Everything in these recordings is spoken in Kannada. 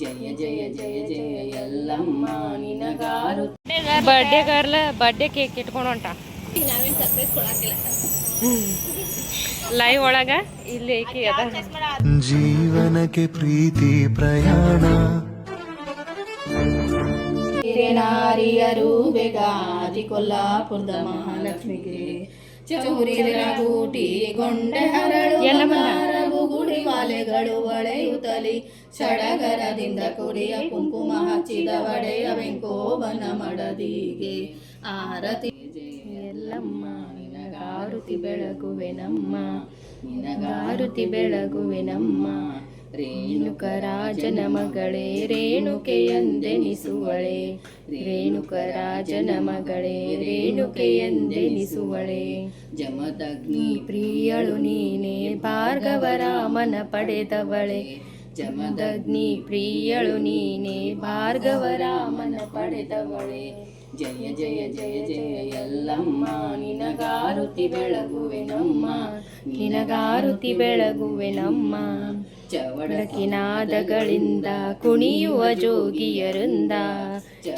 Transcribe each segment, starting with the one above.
ಜಯ ಜಯ ಜಯ ಜಯ ಎಲ್ಲಮ್ಮ ನಿನಗಾರು. ಬರ್ಡೇ ಗರ್ಲ ಬರ್ಡೇ ಕೇಕ್ ಇಟ್ಕೊಂಡು ಹೊಂಟ ನಾವೇನ್ ಸರ್ಪ್ರೈಸ್ ಕೊಡಾಕಿಲ್ಲ ಲೈವ್ ಒಳಗ ಇಲ್ಲಿ ಐಕಿ ಅದ. ಜೀವನಕ್ಕೆ ಪ್ರೀತಿ ಪ್ರಯಾಣ. ನಾರಿಯರು ಬೇಗಾದಿ ಕೊಲ್ಲಾಪುರದ ಮಹಾಲಕ್ಷ್ಮಿಗೆ. ಚೌರಿರ ಗೂಟಿ ಗೊಂಡೆ ಹರಳು ಬುಗುಡಿ ಮಾಲೆಗಳು ಒಳೆಯುತ್ತಲಿ. ಸಡಗರದಿಂದ ಕುಡಿಯ ಕುಂಕುಮ ಹಚ್ಚಿದ ಒಡೆಯ ವೆಂಕೋಬನ ಮಡದಿಗೆ ಆರತಿ. ಎಲ್ಲಮ್ಮ ನಿನಗಾರುತಿ ಬೆಳಗುವೆ ನಮ್ಮ ನಿನಗಾರುತಿ ಬೆಳಗುವೆ ನಮ್ಮ ರೇಣುಕ ರಾಜನ ಮಗಳೇ ರೇಣುಕೆಯಂದೆನಿಸುವಳೆ. ರೇಣುಕ ರಾಜನ ಮಗಳೇ ರೇಣುಕೆಯಂದೆನಿಸುವಳೆ. ಜಮದಗ್ನಿ ಪ್ರಿಯಳು ನೀನೆ ಭಾರ್ಗವರಾಮನ ಪಡೆದವಳೆ. ಜಮದಗ್ನಿ ಪ್ರಿಯಳು ನೀನೆ, ಭಾರ್ಗವರಾಮನ ಪಡೆದವಳೆ. ಜಯ ಜಯ ಜಯ ಜಯ, ಎಲ್ಲಮ್ಮ, ನಿನಗಾರುತಿ ಬೆಳಗುವೆ ನಮ್ಮ, ನಿನಗಾರುತಿ ಬೆಳಗುವೆ ನಮ್ಮ. ಚವಡಕಿನಾದಗಳಿಂದ ಕುಣಿಯುವ ಜೋಗಿಯರಿಂದ,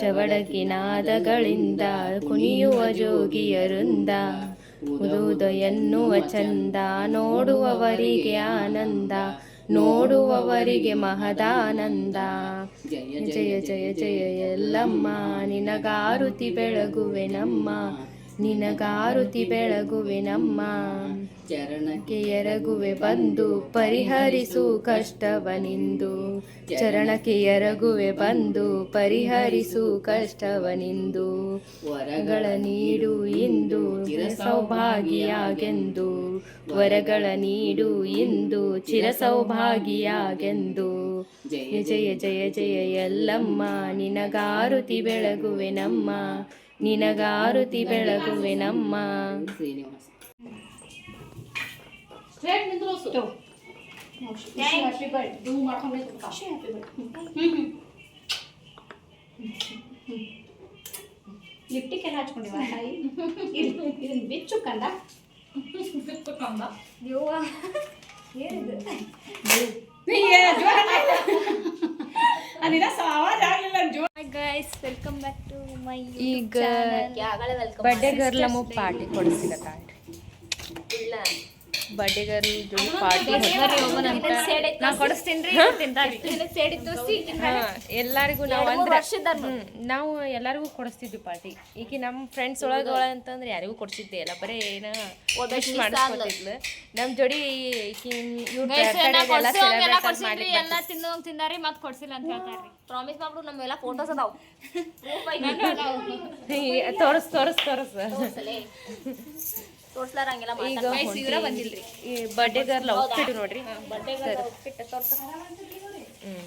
ಚವಡಕಿನಾದಗಳಿಂದ ಕುಣಿಯುವ ಜೋಗಿಯರಿಂದ. ಉದೋದಯನ್ನುವ ಚಂದ ನೋಡುವವರಿಗೆ ಆನಂದ ನೋಡುವವರಿಗೆ ಮಹದಾನಂದ. ಜಯ ಜಯ ಜಯ ಜಯ ಎಲ್ಲಮ್ಮ ನಿನಗಾರುತಿ ಬೆಳಗುವೆ ನಮ್ಮ. ನಿನಗಾರುತಿ ಬೆಳಗುವೆ ನಮ್ಮ. ಚರಣಕ್ಕೆ ಎರಗುವೆ ಬಂದು ಪರಿಹರಿಸು ಕಷ್ಟವನಿಂದು. ಚರಣಕ್ಕೆ ಎರಗುವೆ ಬಂದು ಪರಿಹರಿಸು ಕಷ್ಟವನಿಂದು. ವರಗಳ ನೀಡು ಇಂದು ಚಿರಸೌಭಾಗಿಯಾಗೆಂದು. ವರಗಳ ನೀಡು ಇಂದು ಚಿರಸೌಭಾಗಿಯಾಗೆಂದು. ಜಯ ಜಯ ಜಯ ಜಯ ಎಲ್ಲಮ್ಮ ನಿನಗಾರುತಿ ಬೆಳಗುವೆ ನಮ್ಮ. ನಿನಗಾರುತಿ ಬೆಳಗುವೆ ನಮ್ಮ. ಶ್ರೀನಿವಾಸ ಲಿಪ್ಟಿಕ್ ಎಲ್ಲ ಹಚ್ಕೊಂಡಿವ? ತಾಯಿ ಇದನ್ನ ಬಿಚ್ಚು ಕಂದ. ಬಿಚ್ಚು ಕಂದ. ಯವ್ವ ಏನಿದು guys welcome back to my ಈಗ ಬರ್ಡೇ ಗರ್ಲ್ ನಮಗೆ ಪಾರ್ಟಿ ಕೊಡಿಸಿಲ್ಲ ಇಲ್ಲ. ಬರ್ಡೇ ಗರ್ಲ್ ಜೋಡಿ ಪಾರ್ಟಿ ಎಲ್ಲರಿಗೂ ನಾವು ಅಂದ್ರೆ ನಾವು ಎಲ್ಲರಿಗೂ ಕೊಡಿಸ್ತಿದ್ವಿ ಪಾರ್ಟಿ. ಈಗ ನಮ್ಮ ಫ್ರೆಂಡ್ಸ್ ಒಳಗ ಒಳ ಅಂತಂದ್ರೆ ಯಾರಿಗೂ ಕೊಡಿಸಿದ್ದೆ ಇಲ್ಲ. ಬರೀ ಏನ ಮಾಡಿಸ್ಕೊತಿದ್ಲು. ನಮ್ಮ ಜೋಡಿ ಎಲ್ಲ ತಿನ್ನೋಂಗ್ ತಿಂದಾರಿ ಮತ್ತೆ ಕೊಡ್ಸಿಲ್ಲ ಅಂತ ಹೇಳ್ತಾರೆ ಪ್ರಾಮಿಸ್ ಮಾಡ್ಬಿಡು ನಮ್ಮೆಲ್ಲ ಫೋಟೋಸ್ ಅದಾವ. ತೋರಿಸ್ ತೋರಿಸ್ ತೋರ್ಸ್. ತೋರ್ಸ್ಲಾರಂಗಿಲ್ಲ ಈಗ ಬಂದಿಲ್ರಿ ಈ ಬರ್ಡೇ ಗರ್ಲ್ ಔಟ್ಫಿಟ್ ನೋಡ್ರಿ. ಹ್ಮ್.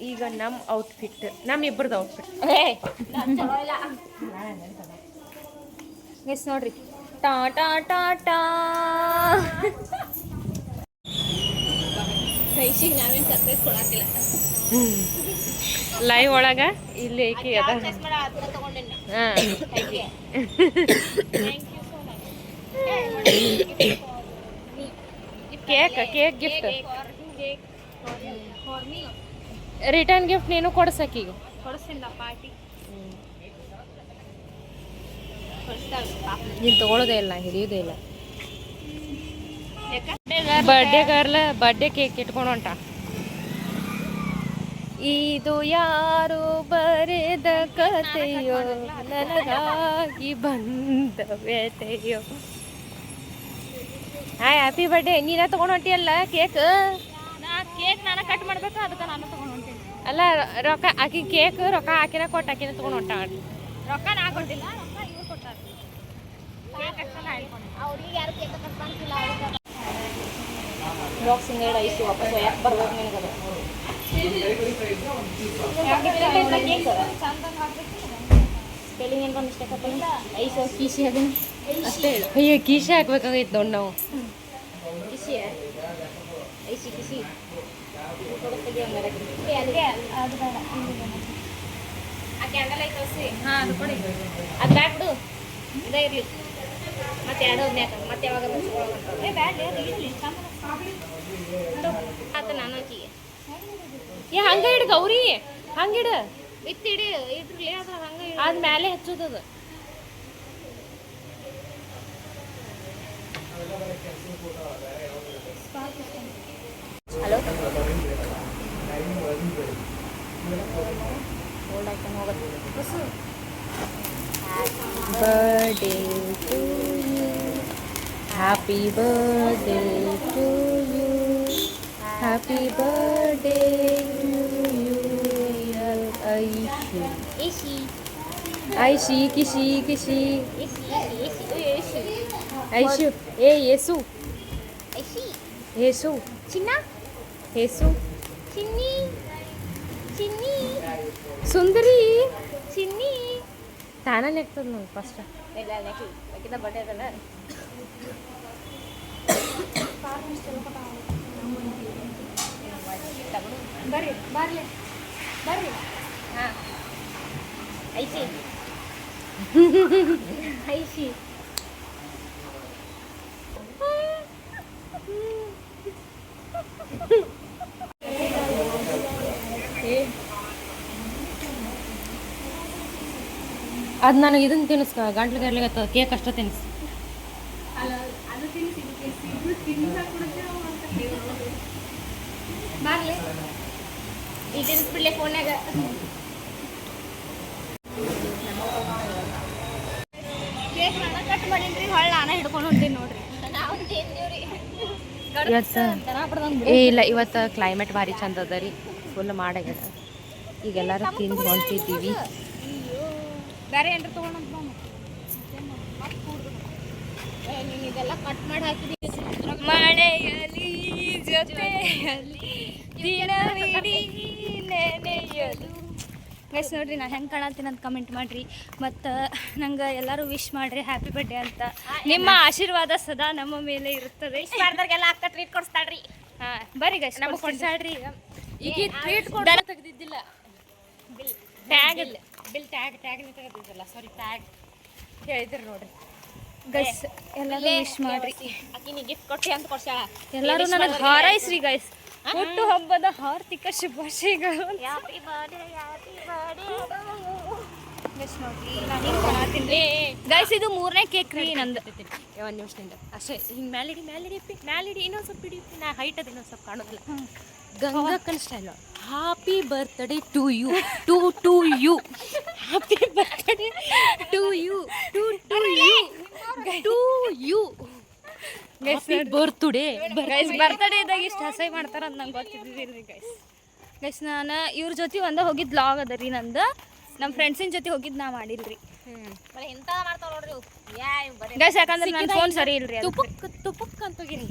ಈಗ ನಮ್ಮ ಔಟ್ಫಿಟ್ ನಮ್ಮ ಇಬ್ಬರದ್ದು ಔಟ್ಫಿಟ್ ಗೆಸ್ ನೋಡ್ರಿ. ಟಾ ಟಾ ಟಾ ಟಾ. ಕೈಸಿಗೆ ನಾವೇನ್ ಸರ್ಪ್ರೈಸ್ ಲೈವ್ ಒಳಗ ಇಲ್ಲಿ ಐಕಿ ಅದ. ಥ್ಯಾಂಕ್ ಹಾ. Cake cake gift return gift ನೀನು ಕೊಡ್ಸಕ್ಕೀಗ ನೀನು ತಗೊಳ್ಳೋದೇ ಇಲ್ಲ ಹಿಡಿಯೋದೇ ಇಲ್ಲ. ಬರ್ಡೇ ಗರ್ಲ ಬರ್ಡೇ ಕೇಕ್ ಇಟ್ಕೊಂಡು ಹೊಂಟ. ಇದು ಯಾರು ಬರೆದ ಕಥೆಯೋ ನನಗಾಗಿ ಬಂದ ವ್ಯಥೆಯೋ. ಹಾಯ್ ಹ್ಯಾಪಿ ಬರ್ಡೇ ನೀನ ತಗೊಂಡ್ ಹೊಂಟಿಯಲ್ಲ ಕೇಕ್ ನಾ ಕೇಕ್ ನಾನು ಕಟ್ ಮಾಡ್ಬೇಕು? ಅದಕ್ಕೆ ನಾನು ತಗೊಂಡ್ ಹೊಂಟೀನಿ. ಅಲ್ಲ ರೊಕ್ಕ ಆಕಿ ಕೇಕ್ ರೊಕ್ಕ ಹಾಕಿನ ಕೊಟ್ಟು ಆಕಿನ ತಗೊಂಡ್ ಹೊಂಟ. ರೊಕ್ಕ ನಾ ಕೊಟ್ಟಿಲ್ಲ ರೊಕ್ಕ ಇವ್ರು ಕೊಟ್ಟಾರ. ಅವ್ರಿಗೆ ಯಾರು ಕೇಕ್ ಕಟ್ ಮಾಡ್ತಿಲ್ಲ ಬಾಕ್ಸ್ ಹಿಂಗಡೆ ಐಸಿ ವಾಪಸ್ ಯಾಕೆ ಬರ್ಬೇಕು ನಿನಗದು? ಸ್ಪೆಲ್ಲಿಂಗ್ ಏನಾರ ಮಿಸ್ಟೇಕ್ ಆಗ್ತಲ್ಲ ಐಸ್ ಕೀಸಿ ಅದನ್ನ ಅಷ್ಟೇ ಹೇಳು. ಅಯ್ಯೋ ಕಿಶಿ ಹಾಕ್ಬೇಕಾಗೈತೆ ನೋಡಿ ನಾವು. ಕಿಸಿ ಐಸಿ ಕಿಸಿ. ಅದು ಬೇಡ. ಆ ಕ್ಯಾಂಡಲ್ ಐತೆ ತೋರಿಸಿ. ಹಾಂ ಅದು ಕೊಡಿ. ಅದು ಬ್ಯಾಡ ಬಿಡು ಇದೇ ಇರಲಿ. ಮತ್ತೆ ಎರಡು ಮತ್ತೆ ಯಾವಾಗ ಏ ಬ್ಯಾಡ ಅದು ಇರಲಿ. ಆತ ನಾನು ಆಕಿಗೆ ಏ ಹಂಗೆ ಗೌರಿ. ಹಂಗಿಡ ಇತ್ತಿಡಿ ಇದ್ರಲ್ಲಿ ಅದ್ರ ಹಂಗ ಅದ್ ಮೇಲೆ ಹಚ್ಚೋದದು. ಹಲೋ ಹೋಲ್ಡ್ ಆಯ್ತಾನೆ ಹೋಗುತ್ತೆ birthday to you happy birthday to you happy birthday to you AC Aishi ಕಿಶಿ ಕಿಶಿ ಏಸಿ ಏಸಿ ಏಸಿ ಐಶು ಏ ಯೇಸು ಏಸಿ ಯೇಸು ಚಿನ್ನ ಯೇಸು ಚಿನ್ನಿ ಚಿನ್ನಿ ಸುಂದರಿ ಚಿನ್ನಿ ತಾನೇ ನೆಕ್ತದ ನೋಡಿ ಫಸ್ಟ್ ಇಲ್ಲ ನೆಕ್ಲಿ ಬೇಕಿದ್ದ ಬಡ್ಡೆ ಅದಲ್ಲ. ಬರ್ರಿ ಬರ್ರಿ ಹಾಂ ಐಸಿ. ಐಸಿ. ಅದು ನನಗೆ ಇದನ್ನ ತಿನ್ನಿಸ್ಕ ಗಂಟ್ಲು ಗರ್ಲಿಗತ್ತ ಕೇಕ್ ಅಷ್ಟೇ ತಿನ್ನಿಸ್. ಬರ್ಲಿ ಈಗ ತಿನ್ನಿಸ್ಬಿಡ್ಲಿ ಫೋನ್ಯಾಗ. ಕೇಕ್ ನಾನು ಕಟ್ ಮಾಡೀನ್ರಿ ಹೊಳ್ಳ ನಾನು ಹಿಡ್ಕೊಂಡು ಹೊಂಟೀನಿ ನೋಡ್ರಿ. ಇವತ್ತು ಇಲ್ಲ ಇವತ್ತು ಕ್ಲೈಮೇಟ್ ಭಾರಿ ಚಂದ ಅದ ರೀ. ಫುಲ್ ಮಾಡಾಗ್ಯದ ಈಗ ಎಲ್ಲರೂ ತಿಂದು ಹೊಂಟಿದ್ದೀವಿ ಬೇರೆ ಏನ್ರ ತೊಗೊಂಡಂತ ನೀನು ಇದೆಲ್ಲ ಕಟ್ ಮಾಡಿ ಹಾಕಿದೀವಿ ಮಳೆಯಲಿ ಜೊತೆಯಲ್ಲಿ ದಿನವಿಡೀ ಗೈಸ್ ನೋಡ್ರಿ ನಾ ಹೆಂಗೆ ಕಾಣತ್ತೀನಿ ಅಂತ ಕಮೆಂಟ್ ಮಾಡ್ರಿ. ಮತ್ತ ನಂಗೆ ಎಲ್ಲರೂ ವಿಶ್ ಮಾಡ್ರಿ ಹ್ಯಾಪಿ ಬರ್ಡೇ ಅಂತ. ನಿಮ್ಮ ಆಶೀರ್ವಾದ ಸದಾ ನಮ್ಮ ಮೇಲೆ ಇರುತ್ತದೆ. ಮಾಡ್ದಾಗೆಲ್ಲ ಅಕ್ಕ ಟ್ರೀಟ್ ಕೊಡಿಸ್ತಾಳ್ರಿ. ಹಾಂ ಬರ್ರಿ ಗೈಸ್ ನಮಗೆ ಕೊಡ್ಸಾಳ್ರಿ ಈಗ ಟ್ರೀಟ್ ಕೊಡ bill tag bill tag tag ತೆಗೆದಿದ್ದಿಲ್ಲ. Sorry tag ಹೇಳಿದ್ರಿ ನೋಡ್ರಿ. ಗೈಸ್ ಎಲ್ಲರೂ ವಿಶ್ ಮಾಡ್ರಿ. ಆಕಿನಿ ಗಿಫ್ಟ್ ಕೊಟ್ಟಿ ಅಂತ ಕೊಡ್ಸಾಳ ಎಲ್ಲರೂ ನನಗೆ ಹಾರೈಸ್ರಿ ಗೈಸ್ ಹುಟ್ಟು ಹಬ್ಬದ ಹಾರ್ದಿಕ ಶುಭಾಶಯಗಳು. ಗೈಸ್ ಇದು ಮೂರನೇ ಕೇಕ್ ರೀ ನಂದು. ಒಂದು ನಿಮಿಷದಿಂದ ಅಷ್ಟೇ ಹಿಂಗೆ ಮ್ಯಾಲಿಡಿ ಮ್ಯಾಲಿಡಿ ಇಪ್ಪಿ ಮ್ಯಾಲಿಡಿ ಇನ್ನೊಂದು ಸ್ವಲ್ಪ ಹಿಡಿ ನಾ ಹೈಟ್ ಅದು ಇನ್ನೊಂದು ಸ್ವಲ್ಪ ಕಾಣೋದಿಲ್ಲ. ಗಂಗಕ್ಕನ style happy birthday to you to to you happy birthday to you to to you to you guys birthday guys birthday ಇದ್ದಾಗ ಇಷ್ಟು ಹಸೈ ಮಾಡ್ತಾರ ಅಂತ ನಂಗೆ ಗೊತ್ತಿದ್ದೀರಿ ಗೈಸ್ ಗೈಸ್ ನಾನು ಇವ್ರ ಜೊತೆ ಒಂದ ಹೋಗಿದ್ದು ಲಾಗ್ ಅದ ರೀ ನಂದು. ನಮ್ಮ ಫ್ರೆಂಡ್ಸಿನ ಜೊತೆ ಹೋಗಿದ್ದು ನಾ ಮಾಡಿಲ್ರಿ. ಎಂತ ಮಾಡ್ತಾವ ನೋಡ್ರಿ ಗೈಸ್ ಯಾಕಂದ್ರೆ ನನ್ನ ಫೋನ್ ಸರಿ ಇಲ್ರಿ ತುಪುಕ್ ಅಂತ ಹೋಗಿರಿ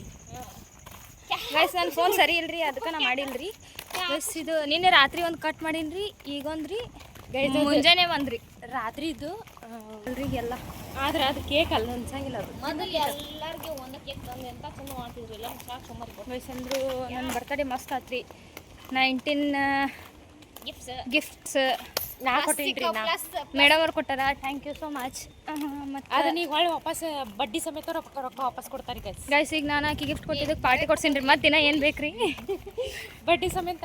ಗೈಸ್ ನನ್ನ ಫೋನ್ ಸರಿ ಇಲ್ರಿ ಅದಕ್ಕೆ ನಾ ಮಾಡಿಲ್ರಿ. ಗೈಸ್ ಇದು ನಿನ್ನೆ ರಾತ್ರಿ ಒಂದು ಕಟ್ ಮಾಡಿನ್ರಿ ಈಗೊಂದ್ರಿ. ಗೈಸ್ ಮುಂಜಾನೆ ಒಂದ್ರಿ ರಾತ್ರಿದು ಇದು ಎಲ್ಲ. ಆದ್ರೆ ಅದು ಕೇಕ್ ಅಲ್ಲ ಅನ್ಸಂಗಿಲ್ಲ ಅದು. ಮೊದಲು ಎಲ್ಲರಿಗೆ ಒಂದು ಕೇಕ್ ತಂದು ಎಂತ ಚಂದ ಮಾಡ್ತಿದ್ರು? ಎಲ್ಲ ಸಾಕು ಸುಮಾರು ಗೈಸ್ ಅಂದ್ರು ನನ್ನ ಬರ್ತಡೇ ಮಸ್ತ್ ಆತ್ರಿ. ನೈನ್ಟೀನ್ ಗಿಫ್ಟ್ಸ್ ನಾ ಕೊಟ್ಟಿನ್ರಿ ಮೇಡಮ್ ಅವ್ರು ಕೊಟ್ಟಾರ? ಥ್ಯಾಂಕ್ ಯು ಸೋ ಮಚ್ ಮತ್ತು ಅದು ನೀವು ಹೊಳ್ಳಿ ವಾಪಸ್ ಬಡ್ಡಿ ಸಮೇತ ರೊಕ್ಕ ರೊಕ್ಕ ವಾಪಸ್ ಕೊಡ್ತಾರೆ ಗೈಸ್ ಗೈಸ್ ಈಗ ನಾನು ಆಕಿ ಗಿಫ್ಟ್ ಕೊಟ್ಟಿದ್ದಕ್ಕೆ ಪಾರ್ಟಿ ಕೊಡ್ಸೀನಿ ರೀ ಮತ್ತೆ ದಿನ ಏನು ಬೇಕ್ರಿ? ಬಡ್ಡಿ ಸಮೇತ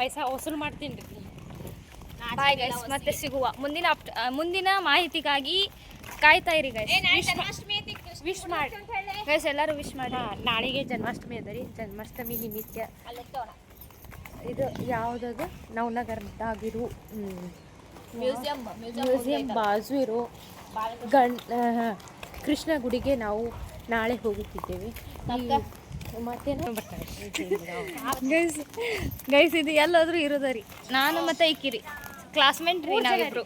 ಪೈಸಾ ವಸೂಲ್ ಮಾಡ್ತೀನಿ ರೀ ಬಾಯ್ ಗೈಸ್ ಮತ್ತೆ ಸಿಗುವ. ಮುಂದಿನ ಅಪ್ ಮುಂದಿನ ಮಾಹಿತಿಗಾಗಿ ಕಾಯ್ತಾ ಇರಿ ಗೈಸ್ ವಿಶ್ ಮಾಡಿ. ಗೈಸ್ ಎಲ್ಲರೂ ವಿಶ್ ಮಾಡಿ. ನಾಳೆಗೆ ಜನ್ಮಾಷ್ಟಮಿ ಅದ ರೀ. ಜನ್ಮಾಷ್ಟಮಿ ನಿಮಿತ್ತ ಇದು ಯಾವುದದು? ನವನಗರದಾಗಿರೋ ಮ್ಯೂಸಿಯಂ ಮ್ಯೂಸಿಯಂ ಬಾಜು ಇರೋ ಗಣ್ ಕೃಷ್ಣ ಗುಡಿಗೆ ನಾವು ನಾಳೆ ಹೋಗುತ್ತಿದ್ದೇವೆ. ಮತ್ತೇನು? ಗೈಸ್ ಗೈಸ್ ಇದು ಎಲ್ಲಾದ್ರೂ ಇರೋದರಿ ನಾನು ಮತ್ತೆ ಐಕಿರಿ ಕ್ಲಾಸ್ಮೇಟ್ ರೀ ನಾವಿಬ್ರು.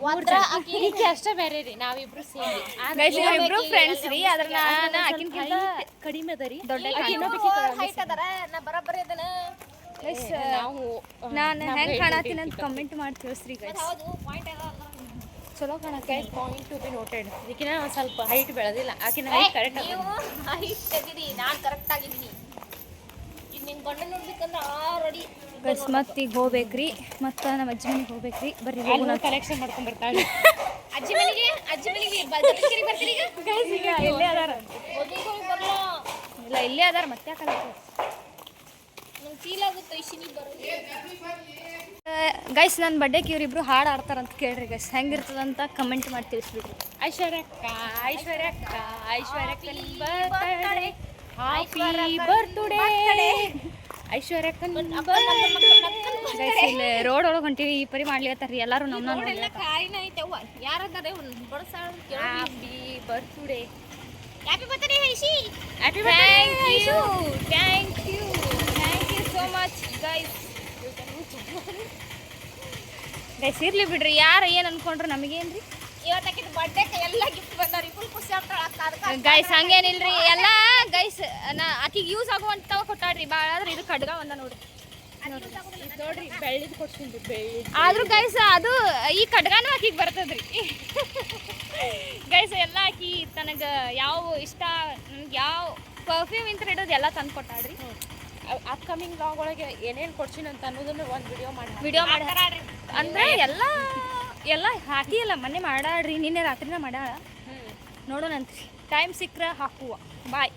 ಈಕೆ ಅಷ್ಟೇ ಬೇರೆ ರೀ ನಾವಿಬ್ರು ಸೇರಿ. ಗೈಸ್ ನಾವಿಬ್ರು ಫ್ರೆಂಡ್ಸ್ ರೀ ಅದ್ರ ನಾನು ಆಕಿನ್ಕಿಂತ ಕಡಿಮೆ ಅದ ರೀ. ದೊಡ್ಡ ಗೈಸ್ ನಾವು ನಾನು ಹೆಂಗೆ ಕಾಣತ್ತೀನಿ ಅಂತ ಕಮೆಂಟ್ ಮಾಡಿ ತಿಳಿಸ್ರಿ ಗೈಸ್ ಚಲೋ ಕಾಣತ್ತೆ. ಪಾಯಿಂಟ್ ಟು ಬಿ ನೋಟೆಡ್ ಈಕಿನ ಒಂದು ಸ್ವಲ್ಪ ಹೈಟ್ ಬೆಳೆದಿಲ್ಲ. ಆಕಿನ ಹೈಟ್ ಕರೆಕ್ಟ್ ನಾನು ಕರೆಕ್ಟ್ ಆಗಿದ್ದೀನಿ. ಈಗ ನಿನ್ನ ಗಂಡ ನೋಡ್ಬೇಕಂದ್ರೆ ಆಲ್ರೆಡಿ ಗೈಸ್ ಮತ್ತೆ ಈಗ ಹೋಗ್ಬೇಕ್ರಿ. ಮತ್ತೆ ನಮ್ಮ ಅಜ್ಜಿ ಮನೆಗೆ ಹೋಗ್ಬೇಕ್ರಿ. ಬರ್ರಿ ನಾನು ಕಲೆಕ್ಷನ್ ಮಾಡ್ಕೊಂಡ್ ಬರ್ತಾಳೆ ಅಜ್ಜಿ ಮನೆಗೆ ಅಜ್ಜಿ ಮನೆಗೆ ಬರ್ತೀರಿ ಈಗ? ಇಲ್ಲೇ ಅದಾರ. ಇಲ್ಲ ಇಲ್ಲೇ ಅದಾರ ಮತ್ತೆ ಯಾಕಲ್ಲ ಫೀಲ್ ಆಗುತ್ತೆ ಐಶಿನಿ ಬರೋದು ಗೈಸ್ ನನ್ನ ಬರ್ಡೇಗೆ ಇವರಿಬ್ರು ಹಾಡು ಆಡ್ತಾರಂತ ಕೇಳ್ರಿ ಗೈಸ್ ಹೆಂಗಿರ್ತದಂತ ಕಮೆಂಟ್ ಮಾಡಿ ತಿಳಿಸ್ಬಿಡ್ರಿ. ಐಶ್ವರ್ಯಕ್ಕ ಐಶ್ವರ್ಯಕ್ಕ ಐಶ್ವರ್ಯಕ್ಕನ್ ಬರ್ತಾರೆ ಹ್ಯಾಪಿ ಬರ್ತ್ಡೇ ಐಶ್ವರ್ಯಕ್ಕನ್ ಗೈಸ್ ಇಲ್ಲಿ ರೋಡ್ ಒಳಗೆ ಹೊಂಟಿವಿ ಈ ಪರಿ ಮಾಡ್ಲಿಕತ್ತಾರ್ರಿ ಎಲ್ಲರೂ ನಮ್ಮ ನೋಡೆಲ್ಲ ಕಾರಿನ ಐತೆವ್ವ ಯಾರದಾರೆ ಬಡಸಾಳ happy birthday happy birthday Aishi happy thank you thank you thank you so much guys guys ಇರ್ಲಿ ಬಿಡ್ರಿ. ಯಾರು ಏನು ಅನ್ಕೊಂಡ್ರು ನಮಗೇನ್ರಿ ಇವತ್ತಾಕಿದ ಬರ್ಡೇಗೆ ಎಲ್ಲ ಗಿಫ್ಟ್ ಬಂದಾರಿ ಫುಲ್ ಖುಷಿ ಆಗ್ತಾಳ. ಗೈಸ್ ಹಂಗೇನಿಲ್ರಿ ಎಲ್ಲ ಗೈಸ್ ನಾ ಆಕಿಗೆ ಯೂಸ್ ಆಗುವಂತ ಕೊಟ್ಟಾಡ್ರಿ. ಭಾಳ ಆದ್ರೆ ಇದು ಖಡ್ಗ ಒಂದ ನೋಡ್ರಿ. ನೋಡ್ರಿ. ಬೆಳ್ಳಿದ್ ಕೊಡ್ತೀನಿ ಆದ್ರೂ ಗೈಸ್ ಅದು ಈ ಖಡ್ಗಾನು ಆಕಿಗೆ ಬರ್ತದ್ರಿ. ಗೈಸ್ ಎಲ್ಲ ಆಕಿ ತನಗ ಯಾವ ಇಷ್ಟ ನನ್ಗೆ ಯಾವ ಪರ್ಫ್ಯೂಮ್ ಇಂತ ಹಿಡಿದು ಎಲ್ಲ ತಂದು ಕೊಟ್ಟಾಡ್ರಿ ಅಪ್ಕಮಿಂಗ್ ಲಾಗ್ ಒಳಗೆ ಏನೇನು ಕೊಡ್ತೀನಿ ಅಂತ ಅನ್ನೋದನ್ನ ಒಂದು ವಿಡಿಯೋ ಮಾಡಿ ವಿಡಿಯೋ ಮಾಡಿ ಅಂದ್ರೆ ಎಲ್ಲ ಎಲ್ಲ ಹಾಕಿಲ್ಲ ಮೊನ್ನೆ ಮಾಡಾಡ್ರಿ ನಿನ್ನೆ ರಾತ್ರಿನ ಮಾಡಾಳ. ನೋಡೋಣಂತ್ರಿ. ಟೈಮ್ ಸಿಕ್ಕರೆ ಹಾಕುವ. ಬಾಯ್